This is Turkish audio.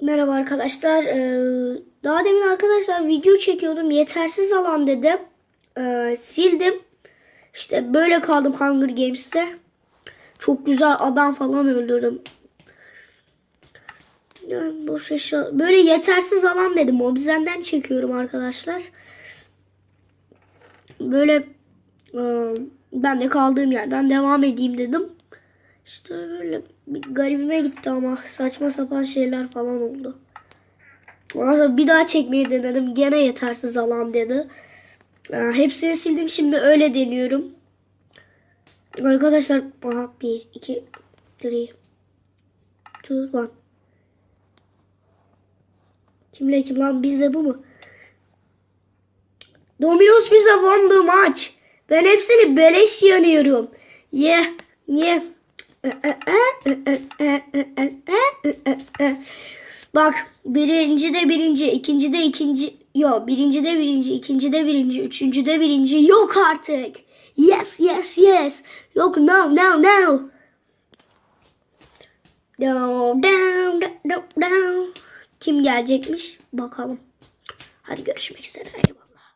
Merhaba arkadaşlar. Ee, daha demin arkadaşlar video çekiyordum. Yetersiz alan dedim. Ee, sildim. İşte böyle kaldım Hunger Games'te. Çok güzel adam falan öldürdüm. Yani boş eşya. Böyle yetersiz alan dedim. O bizden çekiyorum arkadaşlar. Böyle e, ben de kaldığım yerden devam edeyim dedim. İşte böyle bir garibime gitti ama saçma sapan şeyler falan oldu. Ondan sonra bir daha çekmeyi denedim. Gene yetersiz alan dedi. Ee, hepsini sildim. Şimdi öyle deniyorum. Arkadaşlar aha, 1, 2, 3, 2, 1. Kimle kim lan bizde bu mu? Domino's Pizza won match. Ben hepsini beleş yanıyorum. Ye, ye. Bak birinci de birinci, ikinci de ikinci, yok birinci de birinci, ikinci de birinci, üçüncü de birinci yok artık. Yes, yes, yes. Yok no, no, no. Down, down, down. Kim gelecekmiş? Bakalım. Hadi görüşmek üzere. Eyvallah.